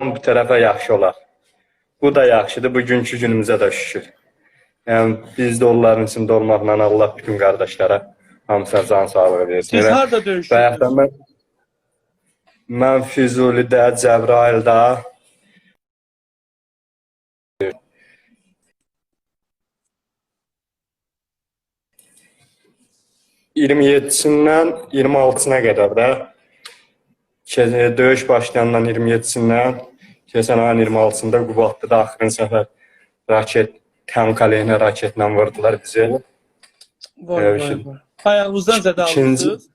bir tərəfə yaxşı olar. Bu da yaxşıdır. Bugünkü günümüzə də şükür. Yəni biz də onların içində olmaqla Allah bütün qardaşlara hamısına can sağlığı versin. Siz harda Bayaqdan döyüşdünüz? mən mən Füzulidə, Cəbrayılda ...27-sindən 26-sına qədər də döyüş başlayandan 27-sindən keçən ayın 26-sında Qubadlıda axırıncı səfər raket, tank aleyhinə raketlə vurdular bizi. Vay vay vay. Ayağınızdan zədə almışsınız.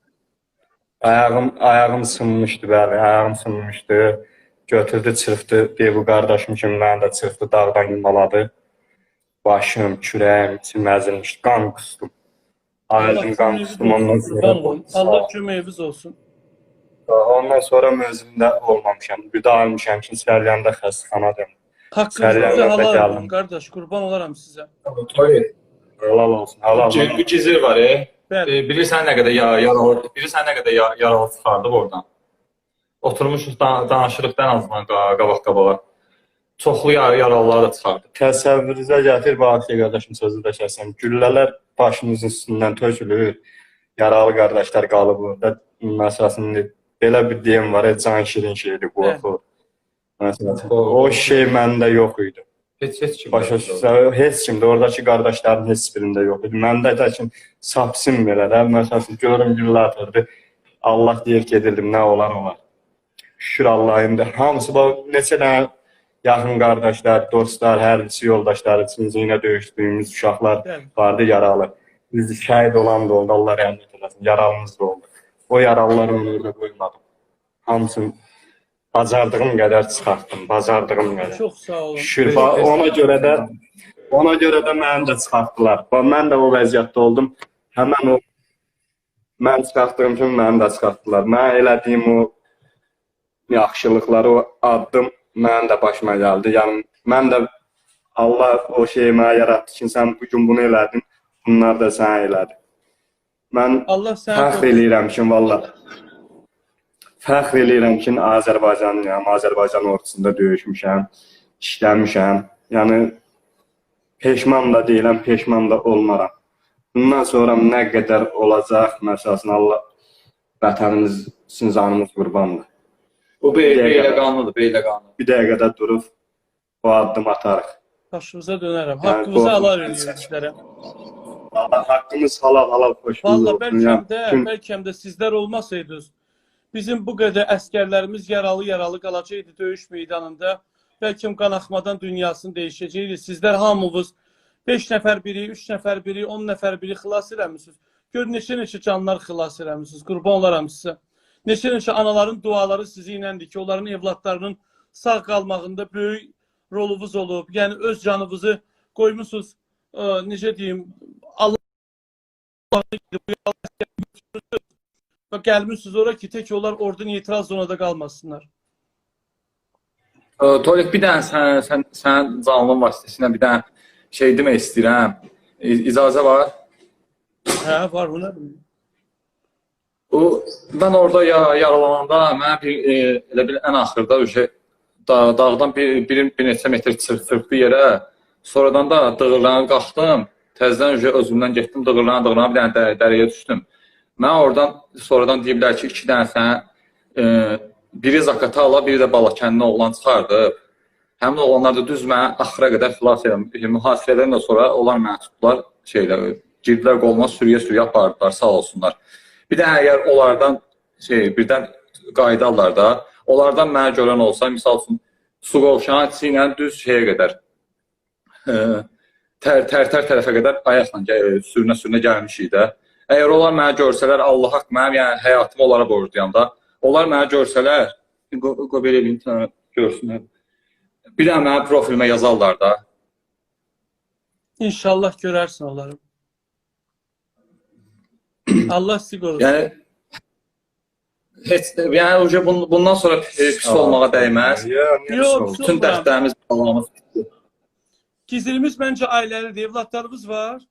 Ayağım ayağım sınmışdı bəli, ayağım sınmışdı. Götürdü, çırpdı. Bu qardaşım kimi məni də çırpdı, dağdan yumaladı. Başım, kürəyim, içim əzilmişdi. Qan qustum. Ayrıca qan qustum ondan sonra. Allah köməyiniz olsun. Ondan sonra mövzumda olmamışam. Bir daha almışam ki, Səryanda xəstəxanadım. Haqqınızı halal olun qardaş. Qurban olaram sizə. Toy. Halal olsun, halal olsun. Bu gizir var e. Bəli. E, Bilirsən nə qədər ya- yaralı, bilirsən nə qədər ya- yaralı çıxardıq oradan. Oturmuşuq da, danışırıq da ən azından qa- qabaq-qabağa. Çoxlu yar yaralıları da çıxardıq. Təsəvvürünüzə gətir, Bahçe qardaşım sözü də kəsəm. Güllələr başımızın üstündən tökülür. Yaralı qardaşlar qalıb orada. Məsələn, belə bir deyim var, can şirin şeydir, qorxu. Məsələn, o şey məndə yox idi. Heç heç kim. Başa düşürsən, heç kimdə, oradakı qardaşların heç birində yox idi. Məndə də ki, sapsın belə də, məsələn, görürüm güllə atırdı. Allah deyir gedirdim, nə olar olar. Şükür Allah'ın da hamısı bu neçə dənə yaxın qardaşlar, dostlar, hərbiçi yoldaşları, içində döyüşdüyümüz uşaqlar vardı yaralı. Biz şəhid olan da oldu, Allah rəhmət eləsin. Yaralımız da oldu. O yaralıları mən orada qoymadım. Hamısını bacardığım qədər çıxartdım, bacardığım qədər. Çox sağ olun. Şükür, ona görə də ona görə də məni də çıxartdılar. Bax mən də o vəziyyətdə oldum. Həmin o mən çıxartdığım kimi məni də çıxartdılar. Mən elədiyim o yaxşılıqları, o addım mənim də başıma gəldi. Yəni mən də Allah o şeyi mənə yaratdı ki, sən bu gün bunu elədin, bunlar da sən elədin. Mən Allah fəxr eləyirəm ki, vallah. Fəxr eləyirəm ki, Azərbaycanlıyam, Azərbaycan ordusunda döyüşmüşəm, işləmişəm. Yəni peşman da deyiləm, peşman da olmaram. Bundan sonra nə qədər olacaq, məsələn, Allah vətənimiz, sizin canımız qurbandır. Bu be belə qanundur, belə qanun. Bir dəqiqədə durub o addım atarıq. Başınıza dönərəm. Yəni, Haqqınızı qorxun. Allah haqqımız halal halal xoş Valla olsun. bəlkə Yəni, də, bütün- bəlkə də sizlər olmasaydınız, bizim bu qədər əskərlərimiz yaralı-yaralı qalacaqdı döyüş meydanında. Bəlkə qanaxmadan dünyasını dəyişəcəkdi. Sizlər hamınız 5 nəfər biri, 3 nəfər biri, 10 nəfər biri xilas eləmisiniz. Gör neçə-neçə canlar xilas eləmisiniz. Qurban olaram sizə. Neçə-neçə anaların duaları sizi iləndir ki, onların evladlarının sağ qalmağında böyük rolunuz olub. Yəni öz canınızı qoymusunuz, ə, necə deyim, Allah və gəlmişsiniz ora ki, tək onlar orada neytral zonada qalmasınlar. Tolik bir dənə sən sən sən canlın vasitəsilə bir dənə şey demək istəyirəm. İcazə var. Hə, var nədir? O mən orada ya, yaralananda mən bir e, elə bil ən axırda uje da, dağdan bir, bir, bir neçə metr çırp çırpdı yerə. Sonradan da dığırlanıb qalxdım. Təzədən uje özümdən getdim dığırlana dığırlana bir dənə də, dərəyə düşdüm. Mən oradan sonradan deyiblər ki, iki dənə sən e, biri Zakatala, biri də Balakənli oğlan çıxardı. Həmin oğlanlar da düz mənə axıra qədər xilas edən mühasirədən də sonra onlar mənə tutdular şeylə girdilər qoluma sürüyə-sürüyə apardılar, sağ olsunlar. Bir də əgər onlardan şey birdən qayıdarlar da, onlardan mənə görən olsa, misal üçün su qovşanı içi ilə düz şeyə qədər e, tər tər tər tərəfə qədər ayaqla gəl- sürünə-sürünə gəlmişik də. Əgər onlar mənə görsələr, Allah haqq mənim yəni həyatımı onlara borcluyam da. Onlar mənə görsələr, belə eləyim görsünlər. Bir də mənim profilimə yazarlar da. İnşallah görərsən onları. Allah sizi qorusun. Yəni heç yəni bun, bundan sonra pis, pis olmağa dəyməz. Yox. Bütün dərdlərimiz balamız. Gizlimiz məncə ailəlidir, evladlarımız var.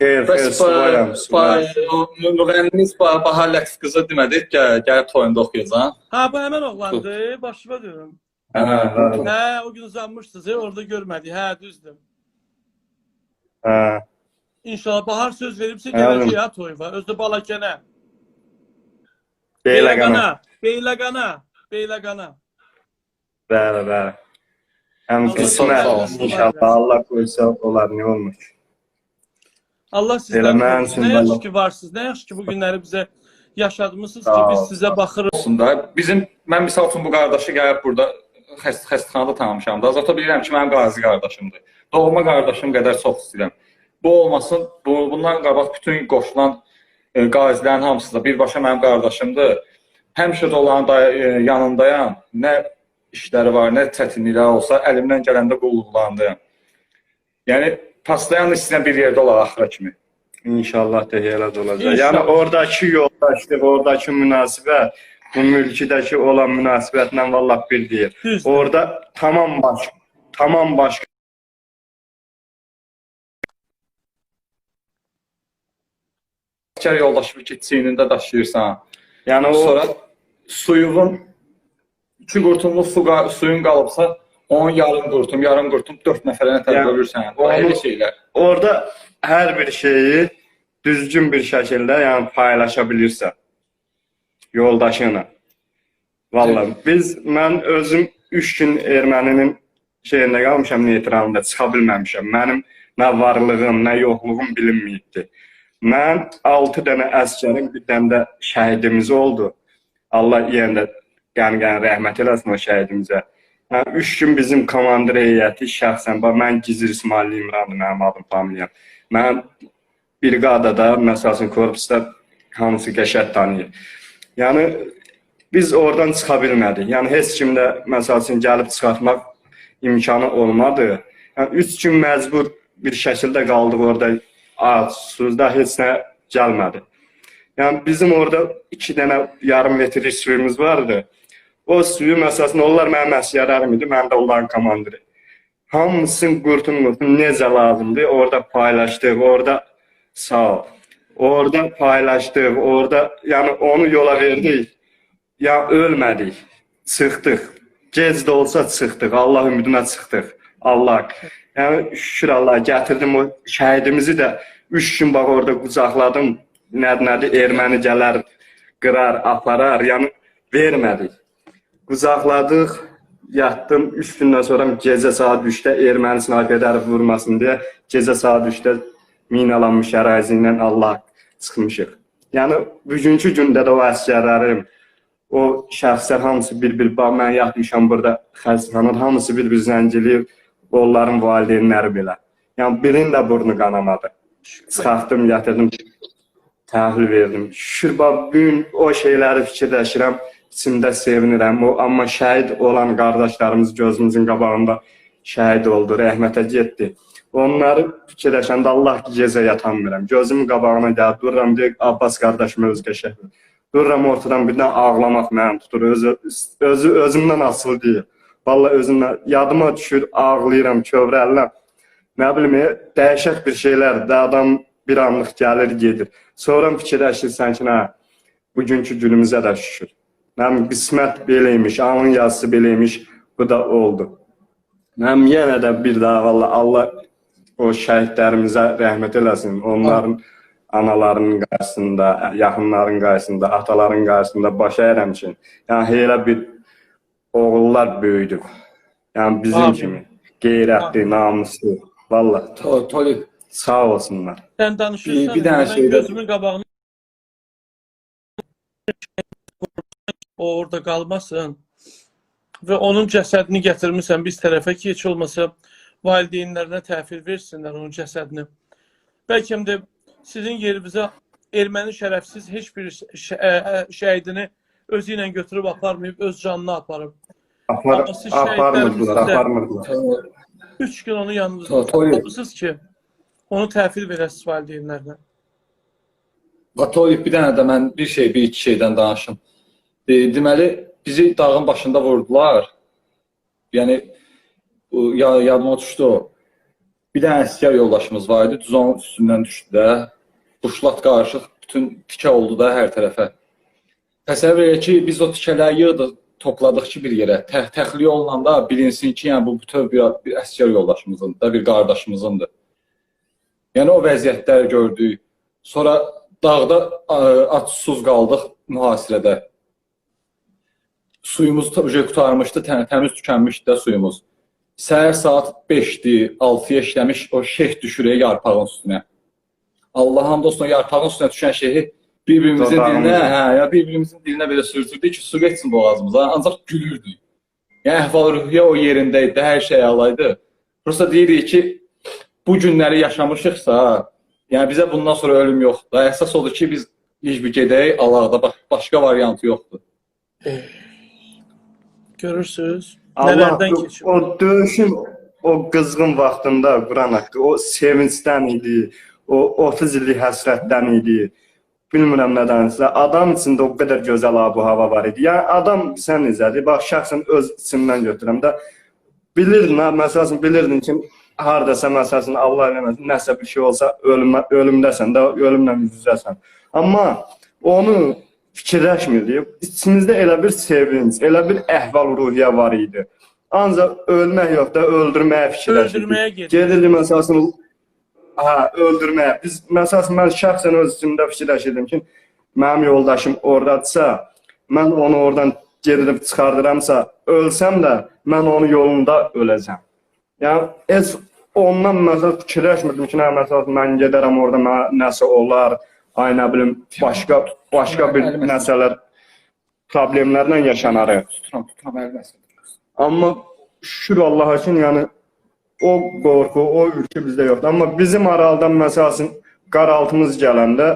Xeyr, xeyr, subayam. müğənnimiz Bahar Lətif qızı demədik, gəl gəlib toyunda oxuyacaq. Ha, bu həmən oğlandır, başıma dönüm. Hə, hə. Hə, o gün uzanmışdınız, e, orada görmədik. Hə, düzdür. Hə. İnşallah bahar söz veribsə Hə, gələcək ha toyuğa. Özdə Balakənə. Beyləqana. Beyləqana. Beyləqana. Bəli, bəli. Sağ olsun. inşallah Allah qoysa olar nə olmuş. Allah sizdən Nə yaxşı Allah- ki varsınız. Nə yaxşı ki bu günləri bizə ki biz sizə baxırıq. olsun da. Bizim mən misal üçün bu qardaşı gəlib burada xəst xəstəxanada tanımışam da. Zata bilirəm ki, mənim qazi qardaşımdır. Doğma qardaşım qədər çox istəyirəm. Bu olmasın. Bu bundan qabaq bütün qoşulan e, qazilərin hamısı da birbaşa mənim qardaşımdır. Həmişə də onların da, e, yanındayam. Nə işlər var, nə çətinliklər olsa, əlimdən gələndə qulluqlandı. Yəni, paslayan istəyən bir yerdə olar axıra kimi. İnşallah deyə eləd olacaq. İnşallah. Yəni, oradakı yoldaşlıq, oradakı münasibət, bu mülkidəki olan münasibətlə vallah bir deyir. Orada tamam başqa, tamam başqa. Kər yoldaşı ki, çiynində daşıyırsan. Yəni o... Sonra suyuğun 3 qurtumluq su suyun qalıbsa, onun yarım qurtum, yarım qurtum 4 nəfərə nətər yəni, bölürsən. O elə şeylər. Orada hər bir şeyi düzgün bir şəkildə, yəni paylaşa bilirsən yoldaşınla. Vallahi biz mən özüm 3 gün erməninin şeyində qalmışam, neytranında çıxa bilməmişəm. Mənim nə varlığım, nə yoxluğum bilinməyibdi. Mən 6 dənə əskərim bir dənə də şəhidimiz oldu. Allah yenə də qən-qən rəhmət eləsin o şəhidimizə. Yəni 3 gün bizim komandir heyəti şəxsən bax mən Gizir İsmail İmrandır mənim adım, familiyam. Mən briqadada, məsələn, korpusda hamısı qəşəng tanıyır. Yəni biz oradan çıxa bilmədik. Yəni heç kimdə məsələn gəlib çıxartmaq imkanı olmadı. Yəni 3 gün məcbur bir şəkildə qaldıq orada. Ac, suzda heç nə gəlmədi. Yəni bizim orada 2 dənə yarım metr suyumuz vardı. O suyu məsələn onlar mənim əsgərlərim idi, mən də onların komandiri. Hamısını qurtum qurtum necə lazımdır, orada paylaşdıq, orada sağ ol. Orada paylaşdıq, orada yəni onu yola verdik. Ya ölmədik, çıxdıq. Gec də olsa çıxdıq, Allah ümidinə çıxdıq. Allah. Yəni şükür Allah gətirdim o şəhidimizi də 3 gün bax orada qucaqladım. Nədir nədir erməni gələr, qırar, aparar. Yəni vermədik. Qucaqladıq, yatdım. 3 gündən sonra gecə saat 3-də erməni snayperləri vurmasın deyə gecə saat 3-də minalanmış ərazi ilə Allah çıxmışıq. Yəni bugünkü gündə də o əsgərlərim, o şəxslər hamısı bir-bir bax mən yatmışam burada xəstəxanada hamısı bir-bir zənciliyir. Onların valideynləri belə. Yəni birinin də burnu qanamadı. Çıxartdım, gətirdim, təhlil verdim. Şükür bax bu gün o şeyləri fikirləşirəm, içimdə sevinirəm. O amma şəhid olan qardaşlarımız gözümüzün qabağında şəhid oldu, rəhmətə getdi. Onları fikirləşəndə Allah ki gecə yatanmıram. Gözümün qabağına gəlib dururam deyir Abbas qardaşım özgə şəhid. Dururam ortadan birdən ağlamaq mənim tutur. Özü, özü özümdən asılı deyil. Vallahi özümdən yadıma düşür, ağlayıram, kövrəlirəm. Nə bilim, e, dəhşət bir şeylər də adam bir anlıq gəlir, gedir. Sonra fikirləşirsən ki, nə bugünkü günümüzə də şükür. Mənim qismət beləymiş, anın yazısı beləymiş, bu da oldu. Mənim yenə də bir daha vallahi Allah o şəhidlərimizə rəhmət eləsin. Onların analarının qarşısında, yaxınların qarşısında, ataların qarşısında baş əyirəm ki, yəni elə bir oğullar böyüdük. Yəni bizim Amin. kimi qeyrətli, namuslu. Vallahi To- Toli, sağ olsunlar. Sən danışırsan, Bir- bir dənə şeydə- gözümün qabağına o orada qalmasın və onun cəsədini gətirmisən biz tərəfə ki, heç olmasa valideynlərinə təhvil versinlər onun cəsədini. Bəlkə də sizin yerinizə erməni şərəfsiz heç bir şəhidini özü ilə götürüb aparmayıb, öz canını aparıb. Apar, Amma siz aparmırdılar, Üç gün onu yanınızda tutmamısınız ki, onu təhvil verəsiniz valideynlərinə. bax, Toli, bir dənə də mən bir şey, bir iki şeydən danışım. E, deməli, bizi dağın başında vurdular. Yəni, ya, yadıma düşdü o. Bir dənə əsgər yoldaşımız var idi, düz onun üstündən düşdü də. Buşlat qarışıq, bütün tikə oldu da hər tərəfə. Təsəvvür elə ki, biz o tikələri yığdıq, topladıq ki bir yerə. Tə təxliyə olunanda bilinsin ki, yəni bu bütöv bir, bir əsgər yoldaşımızındır, da bir qardaşımızındır. Yəni o vəziyyətləri gördük. Sonra dağda ə, aç susuz qaldıq mühasirədə. Suyumuz təbii qutarmışdı, tə təmiz tükənmişdi də suyumuz. Səhər saat 5-dir, 6-ya işləmiş o şeyh düşürək yarpağın üstünə. Allah hamd olsun yarpağın üstünə düşən şeyi bir-birimizin dilinə, hə, ya bir-birimizin dilinə belə sürtürdük ki, su getsin boğazımıza, ancaq gülürdük. Yəni əhval-ruhiyyə o yerində idi, hər şey əlaydı. Prosta deyirik ki, bu günləri yaşamışıqsa, yəni bizə bundan sonra ölüm yoxdur. Əsas odur ki, biz bir gedək, Allahda baş, başqa variantı yoxdur. Görürsüz? Allah o, keçib? o döyüşün o qızğın vaxtında Quran haqqı, o sevincdən idi, o 30 illik həsrətdən idi. Bilmirəm nədənsə adam içində o qədər gözəl abu hava var idi. Yəni adam sən necədir? Bax şəxsən öz içimdən götürəm də bilirdin, məsələn bilirdin ki, hardasa məsələn Allah eləməsin, nəsə bir şey olsa ölümə, ölümdəsən də, ölümlə üz-üzəsən. Amma onu fikirləşmirdik. İçimizdə elə bir sevinç, elə bir əhval-ruhiyyə var idi. Ancaq ölmək yox da öldürməyə fikirləşirdik. Öldürməyə gedir. Gedirdi məsələn ha, öldürməyə. Biz məsələn mən şəxsən öz içimdə fikirləşirdim ki, mənim yoldaşım ordadsa, mən onu oradan gedib çıxardıramsa, ölsəm də mən onun yolunda öləcəm. Yəni heç ondan məsəl fikirləşmirdim ki, nə məsəl mən gedərəm orada mənə nəsə olar, ay nə bilim başqa başqa bir məsələlər problemlərlə yaşanarıq. Tuturam, tuturam əlbəttə. Amma şükür Allaha ki, yəni o qorxu, o ürkü bizdə yoxdur. Amma bizim aralıdan məsələn qaraltımız gələndə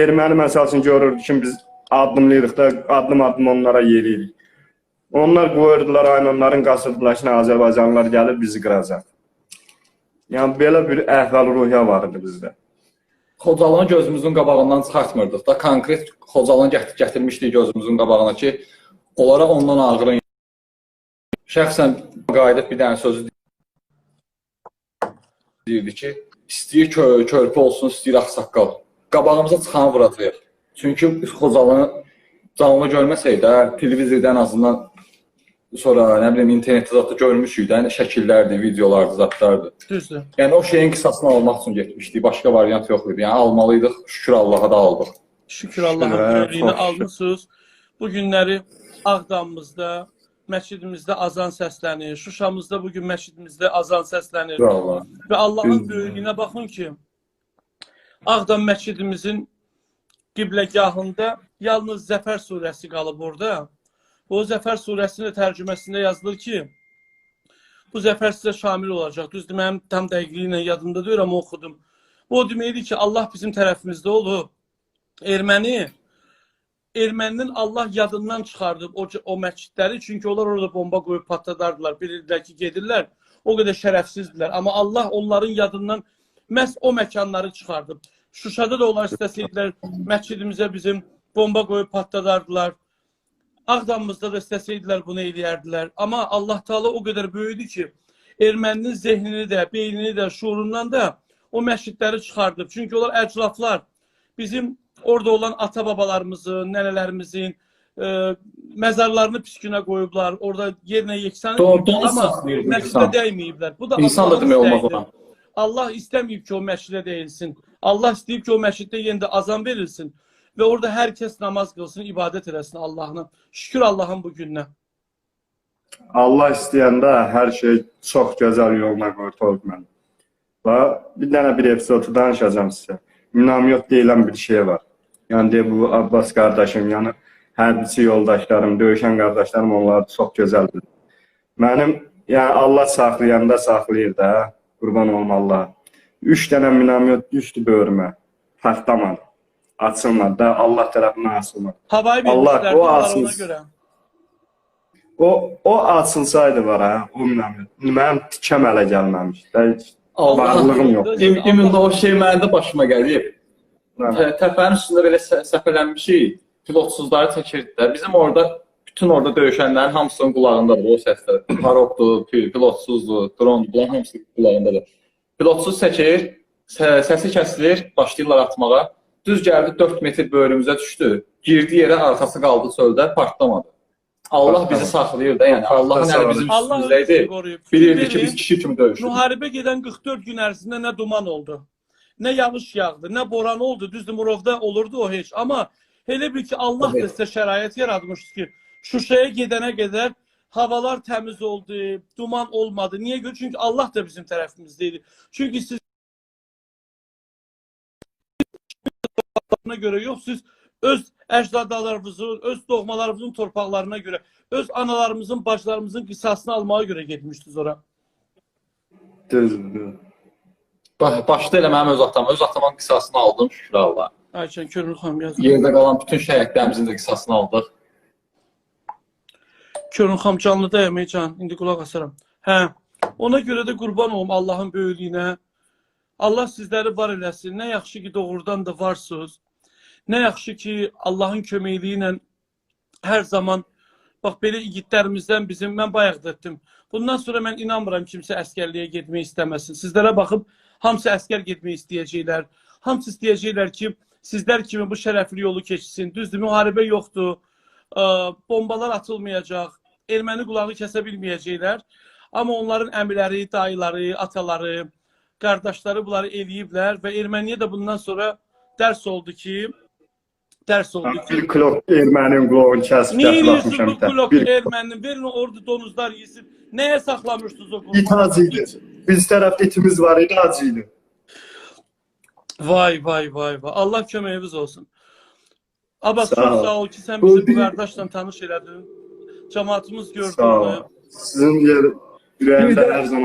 erməni məsələn görürdük ki, biz addımlayırıq da, addım-addım onlara yeriyirik. Onlar qoyurdular, aynı onların qasırdılar ki, Azərbaycanlılar gəlib bizi qıracaq. Yəni belə bir əhval-ruhiyyə var idi bizdə. Xocalanı gözümüzün qabağından çıxartmırdıq da. Konkret Xocalanı gətir gətirmişdik gözümüzün qabağına ki, onlara ondan ağırın. Şəxsən qayıdıb bir dənə sözü deyirdi ki, istəyir kö körpü olsun, istəyir ağsaqqal. Qabağımıza çıxanı vuracağıq. Çünki Xocalanı canlı görməsək də, televizorda ən azından sonra nə bilim internetdə zətdə görmüşük də, yəni şəkillərdir, videolardır, zətlərdir. Düzdür. Yəni o şeyin qisasını almaq üçün getmişdik. Başqa variant yox idi. Yəni almalıydıq. Şükür Allaha da aldıq. Şükür birliyinə çox şükür. almısınız. Bu günləri Ağdamımızda, məscidimizdə azan səslənir. Şuşamızda bu gün məscidimizdə azan səslənir. Allaha. Və Allahın böyüklüyünə baxın ki, Ağdam məscidimizin qibləgahında yalnız Zəfər surəsi qalıb orada. O Zəfər surəsinin tərcüməsində yazılır ki, bu zəfər sizə şamil olacaq. Düzdür, mənim tam dəqiqliyi ilə yadımda deyil, amma oxudum. O deməkdir ki, Allah bizim tərəfimizdə olub. Erməni Erməninin Allah yadından çıxardıb o, o məscidləri, çünki onlar orada bomba qoyub patladardılar. Bilirdilər ki, gedirlər. O qədər şərəfsizdirlər. Amma Allah onların yadından məhz o məkanları çıxardıb. Şuşada da onlar istəsəydilər məscidimizə bizim bomba qoyub patladardılar. Ağdamımızda da istəsəydilər bunu eləyərdilər. Amma Allah Taala o qədər böyükdür ki, erməninin zehnini də, beynini də, şuurundan da o məscidləri çıxardıb. Çünki onlar əclaflar. Bizim orada olan ata-babalarımızın, nənələrimizin e, məzarlarını piskünə qoyublar. Orada yerinə yeksan ediblər, amma məscidə dəyməyiblər. Bu da İnsan da demək olmaz. Allah istəməyib ki, o məscidə deyilsin. Allah istəyib ki, o məsciddə yenə də azan verilsin və orada hər kəs namaz qılsın, ibadət eləsin Allahına. Şükür Allahın bu gününə. Allah istəyəndə hər şey çox gözəl yoluna qoyur Tolkien. Və bir dənə bir epizodu danışacağam sizə. Minamyot deyilən bir şey var. Yəni de bu Abbas qardaşım, yəni hərbiçi yoldaşlarım, döyüşən qardaşlarım onlar çox gözəldir. Mənim yəni Allah saxlayanda saxlayır da, qurban olum Allah. 3 dənə minamyot düşdü böyrümə. Partlamadı. Açılmadı da Allah tərəfindən açılmadı. Havayı Allah, o görə. O o açılsaydı var ha, o minamyot. Mənim tikəm ələ gəlməmişdi. Allah. Varlığım yox. İm- İmində o şey məndə də başıma gəlib. Tə- Təpənin üstündə belə sə- səpələnmişik. Pilotsuzları çəkirdilər. Bizim orada bütün orada döyüşənlərin hamısının qulağındadır o səslər. Parokdur, pil- pilotsuzdur, drondur, bunların hamısı qulağındadır. Pilotsuz çəkir, sə- səsi kəsilir, başlayırlar atmağa. Düz gəldi 4 metr böyrümüzə düşdü. Girdi yerə, arxası qaldı çöldə, partlamadı. Allah bizi saxlayır da, yəni Allahın əli bizim özünü qoruyub. Bilirdi ki, biz kişi kimi döyüşürük. Müharibə gedən 44 gün ərzində nə duman oldu, nə yağış yağdı, nə boran oldu. Düzdür, Murovda olurdu o heç. Amma elə bil ki, Allah da Evet. sizə şərait yaratmışdı ki, Şuşaya gedənə qədər havalar təmiz oldu, duman olmadı. Niyə görə? Çünki Allah da bizim tərəfimizdeydi. Çünki siz görə yox, siz öz əcdadlarınızın, öz doğmalarınızın torpaqlarına görə, öz analarımızın, bacılarımızın qisasını almağa görə getmişdiniz ora. Düzdür. Baş- Başda elə mənim öz atam, öz atamın qisasını aldım, şükür Allah. Ayşən Körür xanım yazın. Yerdə qalan bütün şəhidlərimizin də qisasını aldıq. Körün xanım canlıdayım ey can. İndi qulaq asaram. Hə. Ona görə də qurban olum Allahın böyüklüyünə. Allah sizləri var eləsin. Nə yaxşı ki doğrudan da varsınız. Nə yaxşı ki Allahın köməkliyi ilə hər zaman bax belə igidlərimizdən bizim mən bayaq da. Bundan sonra mən inanmıram kimsə əskərliyə getmək istəməsin. Sizlərə baxıb hamısı əskər getmək istəyəcəklər. Hamısı istəyəcəklər ki, sizlər kimi bu şərəfli yolu keçsin. Düzdür, müharibə yoxdur. Ə, bombalar atılmayacaq. Erməni qulağı kəsə bilməyəcəklər. Amma onların əmiləri, dayıları, ataları, qardaşları bunları eləyiblər və erməniyə də bundan sonra dərs oldu ki, dərs oldu ki, Bir klok ermənin qulağını kəsib bu bir Bir Erməninin? Verin orada donuzlar yesin. Neye saklamışsınız o it hacı idi. Biz tərəfdə itimiz var idi, hacı idi. Vay vay vay vay. Allah köməyiniz olsun. Abbas Sağ çok ol. sağ ol ki sen Bu bizi bu kardeşle tanış elədin. Cemaatimiz gördü Sağ ol. onu. Sizin yer ürəyimdə hər zaman